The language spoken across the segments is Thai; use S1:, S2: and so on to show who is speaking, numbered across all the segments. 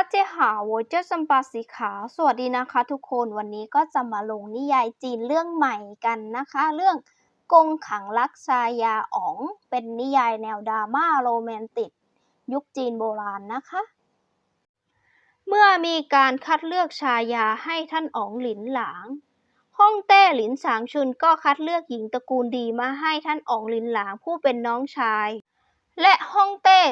S1: ตัจเจหาวเจสัมปาสีขา สวัสดีนะคะทุกคน วันนี้ก็จะมาลงนิยายจีนเรื่องใหม่กันนะคะ เรื่องกงขังลักชายาอ๋อง เป็นนิยายแนวดราม่าโรแมนติก ยุคจีนโบราณนะคะ เมื่อมีการคัดเลือกชายาให้ท่านอ๋องหลินหลาง ฮ่องเต้หลินสางชุนก็คัดเลือกหญิงตระกูลดีมาให้ท่านอ๋องหลินหลางผู้เป็นน้องชาย และฮ่องเต้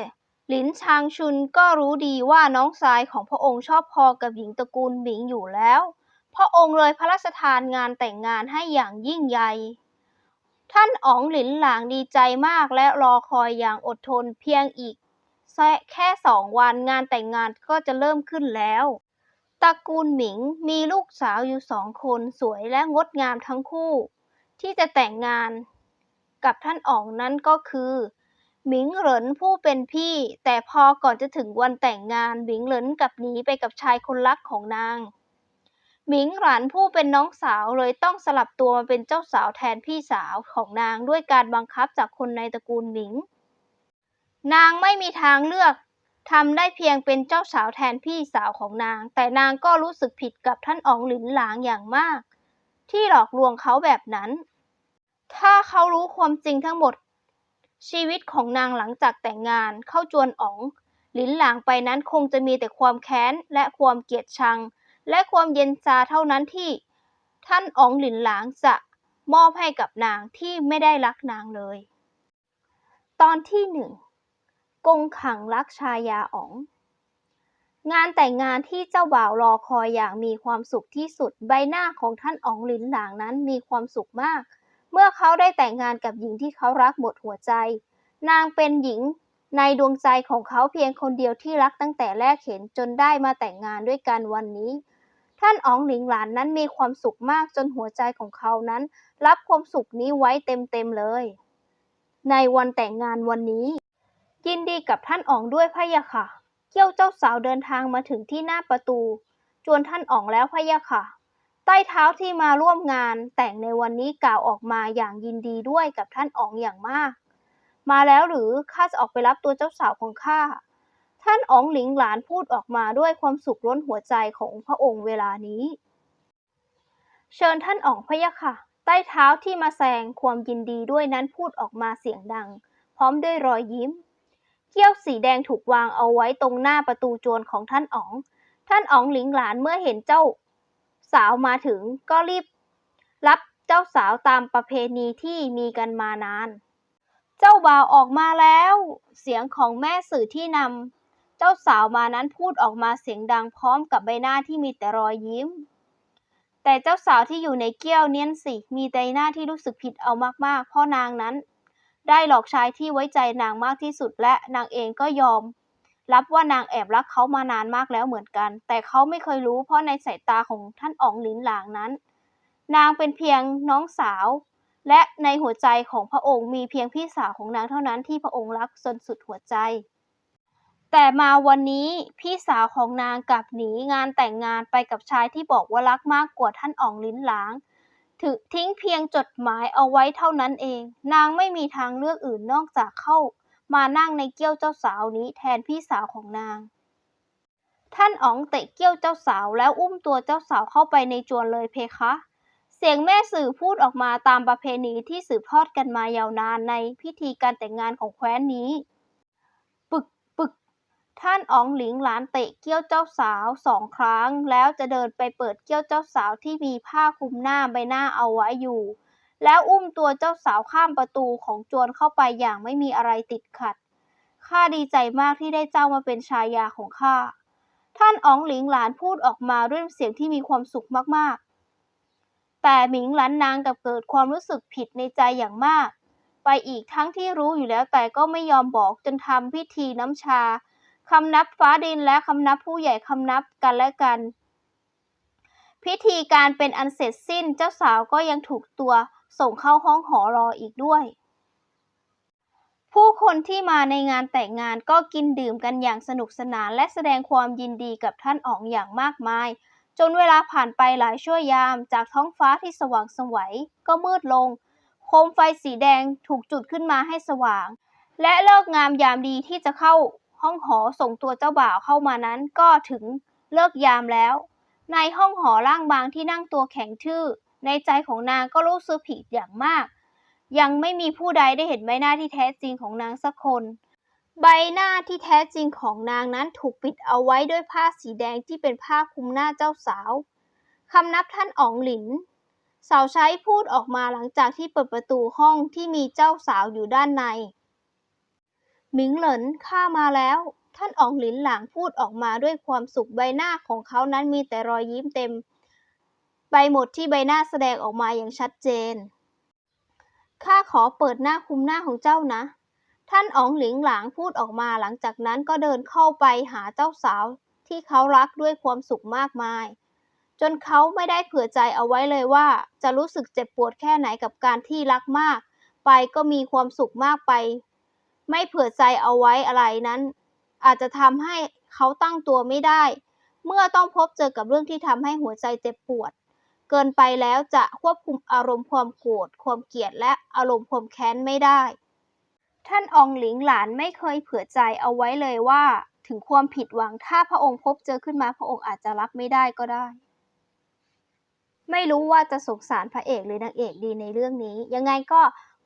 S1: หลินชางชุนก็รู้ดีว่าน้องชายของพระองค์ชอบพอกับหญิงตระกูลหมิงอยู่แล้ว พระองค์เลยพระราชทานงานแต่งงานให้อย่างยิ่งใหญ่ ท่านอ๋องหลินหลางดีใจมากและรอคอยอย่างอดทนเพียงอีก แค่สองวันงานแต่งงานก็จะเริ่มขึ้นแล้วตระกูลหมิงมีลูกสาวอยู่สองคนสวยและงดงามทั้งคู่ ที่จะแต่งงานกับท่านอ๋องนั้นก็คือ หมิงเหรินผู้เป็นพี่ แต่พอก่อนจะถึงวันแต่งงานหมิงเหรินกลับหนีไปกับชายคนรักของนาง หมิงหลันผู้เป็นน้องสาวเลยต้องสลับตัวมาเป็นเจ้าสาวแทนพี่สาวของนางด้วยการบังคับจากคนในตระกูลหมิง นางไม่มีทางเลือกทำได้เพียงเป็นเจ้าสาวแทนพี่สาวของนาง แต่นางก็รู้สึกผิดกับท่านอองหลินหลางอย่างมาก ที่หลอกลวงเขาแบบนั้น ถ้าเขารู้ความจริงทั้งหมด ชีวิตของนางหลังจากแต่งงานเข้าจวนอ๋อง หลินหลางไปนั้นคงจะมีแต่ความแค้นและความเกลียดชัง และความเย็นชาเท่านั้นที่ ท่านอ๋องหลินหลางจะมอบให้กับนางที่ไม่ได้รักนางเลย ตอนที่หนึ่งกงขังรักชายาอ๋อง งานแต่งงานที่เจ้าบ่าวรอคอยอย่างมีความสุขที่สุดใบหน้าของท่านอ๋องหลินหลางนั้นมีความสุขมาก เมื่อเขาได้แต่งงานกับหญิงที่เขารักหมดหัวใจ นางเป็นหญิงในดวงใจของเขาเพียงคนเดียวที่รักตั้งแต่แรกเห็นจนได้มาแต่งงานด้วยกันวันนี้ ท่านอ๋องหลิงหลานนั้นมีความสุขมากจนหัวใจของเขานั้น รับความสุขนี้ไว้เต็มๆเลย ในวันแต่งงานวันนี้ ยินดีกับท่านอ๋องด้วยพะยะค่ะเกี้ยวเจ้าสาวเดินทางมาถึงที่หน้าประตู จวนท่านอ๋องแล้วพะยะค่ะ ใต้เท้าที่มาร่วมงานแต่งในวันนี้กล่าวออกมาอย่างยินดีด้วยกับท่านอ๋องอย่างมาก มาแล้วหรือข้าจะออกไปรับตัวเจ้าสาวของข้า ท่านอ๋องหลิงหลานพูดออกมาด้วยความสุขล้นหัวใจของพระองค์เวลานี้ เชิญท่านอ๋องพะยะค่ะ ใต้เท้าที่มาแสงความยินดีด้วยนั้นพูดออกมาเสียงดัง พร้อมด้วยรอยยิ้ม เกี้ยวสีแดงถูกวางเอาไว้ตรงหน้าประตูจวนของท่านอ๋อง ท่านอ๋องหลิงหลานเมื่อเห็นเจ้า สาวมาถึงก็รีบรับเจ้าสาวตามประเพณีที่มีกันมานาน เจ้าบ่าวออกมาแล้ว เสียงของแม่สื่อที่นำเจ้าสาวมานั้นพูดออกมาเสียงดังพร้อมกับใบหน้าที่มีแต่รอยยิ้ม แต่เจ้าสาวที่อยู่ในเกี้ยวเนียนสิ มีแต่หน้าที่รู้สึกผิดเอามากๆ เพราะนางนั้น ได้หลอกชายที่ไว้ใจนางมากที่สุดและนางเองก็ยอม รับว่านางแอบรักเขามานานมากแล้วเหมือนกัน แต่เขาไม่เคยรู้เพราะในสายตาของท่านอ๋องหลินหลางนั้น นางเป็นเพียงน้องสาว และในหัวใจของพระองค์มีเพียงพี่สาวของนางเท่านั้นที่พระองค์รักจนสุดหัวใจ แต่มาวันนี้พี่สาวของนางกลับหนีงานแต่งงานไปกับชายที่บอกว่ารักมากกว่าท่านอ๋องลิ้นหลางถึงทิ้งเพียงจดหมายเอาไว้เท่านั้นเอง นางไม่มีทางเลือกอื่นนอกจากเข้า มานั่งในเกี้ยวเจ้าสาวนี้แทนพี่สาวของนาง ท่านอ๋องเตะเกี้ยวเจ้าสาวแล้วอุ้มตัวเจ้าสาวเข้าไปในจวนเลยเพคะ เสียงแม่สื่อพูดออกมาตามประเพณีที่สืบทอดกันมายาวนานในพิธีการแต่งงานของแคว้นนี้ ปึกปึก ท่านอ๋องหลิงหลานเตะเกี้ยวเจ้าสาวสองครั้ง แล้วจะเดินไปเปิดเกี้ยวเจ้าสาวที่มีผ้าคลุมหน้าใบหน้าเอาไว้อยู่ แล้วอุ้มตัวเจ้าสาวข้ามประตูของจวนเข้าไปอย่างไม่มีอะไรติดขัด ข้าดีใจมากที่ได้เจ้ามาเป็นชายาของข้า ท่านอ๋องหลิงหลานพูดออกมาด้วยเสียงที่มีความสุขมากๆ แต่หมิงหลันนางกับเกิดความรู้สึกผิดในใจอย่างมาก ไปอีกทั้งที่รู้อยู่แล้วแต่ก็ไม่ยอมบอกจนทำพิธีน้ำชาคำนับฟ้าดินและคำนับผู้ใหญ่คำนับกันและกัน พิธีการเป็นอันเสร็จสิ้นเจ้าสาวก็ยังถูกตัว ส่งเข้าห้องหอรออีกด้วย ผู้คนที่มาในงานแต่งงานก็กินดื่มกันอย่างสนุกสนานและแสดงความยินดีกับท่านอ๋องอย่างมากมาย จนเวลาผ่านไปหลายชั่วยามจากท้องฟ้าที่สว่างสวัยก็มืดลง โคมไฟสีแดงถูกจุดขึ้นมาให้สว่าง และเลิกงามยามดีที่จะเข้าห้องหอส่งตัวเจ้าบ่าวเข้ามานั้นก็ถึงเลิกยามแล้ว ในห้องหอร่างบางที่นั่งตัวแข็งทื่อ ในใจของนางก็รู้สึกผิดอย่างมาก ยังไม่มีผู้ใดได้เห็นใบหน้าที่แท้จริงของนางสักคน ใบหน้าที่แท้จริงของนางนั้นถูกปิดเอาไว้ด้วยผ้าสีแดงที่เป็นผ้าคลุมหน้าเจ้าสาวคำนับท่านอ๋องหลิน สาวใช้พูดออกมาหลังจากที่เปิดประตูห้องที่มีเจ้าสาวอยู่ด้านในหมิงเหลินข้ามาแล้ว ท่านอ๋องหลินหลางพูดออกมาด้วยความสุขใบหน้าของเขานั้นมีแต่รอยยิ้มเต็ม ไปหมดที่ใบหน้าแสดงออกมาอย่างชัดเจน ข้าขอเปิดหน้าคุมหน้าของเจ้านะ ท่านอ๋องหลิงหลางพูดออกมาหลังจากนั้นก็เดินเข้าไปหาเจ้าสาวที่เขารักด้วยความสุขมากมาย จนเขาไม่ได้เผื่อใจเอาไว้เลยว่า จะรู้สึกเจ็บปวดแค่ไหนกับการที่รักมาก ไปก็มีความสุขมากไป ไม่เผื่อใจเอาไว้อะไรนั้น อาจจะทำให้เขาตั้งตัวไม่ได้ เมื่อต้องพบเจอกับเรื่องที่ทำให้หัวใจเจ็บปวด เกินไปแล้วจะควบคุมอารมณ์ความโกรธความเกลียดและอารมณ์ความแค้นไม่ได้ ท่านองหลิงหลานไม่เคยเผื่อใจเอาไว้เลยว่า ถึงความผิดหวังถ้าพระองค์พบเจอขึ้นมาพระองค์อาจจะรับไม่ได้ก็ได้ ไม่รู้ว่าจะสงสารพระเอกหรือนางเอกดีในเรื่องนี้ ยังไงก็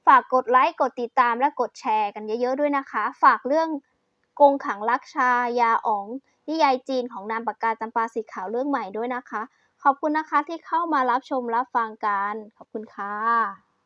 S1: ฝากกดไลค์กดติดตามและกดแชร์กันเยอะๆด้วยนะคะ ฝากเรื่องกงขังลักชายาอ๋องนิยายจีนของนามปากกาจำปาสีขาวเรื่องใหม่ด้วยนะคะ ขอบคุณนะคะที่เข้ามารับชมรับฟังกัน ขอบคุณค่ะ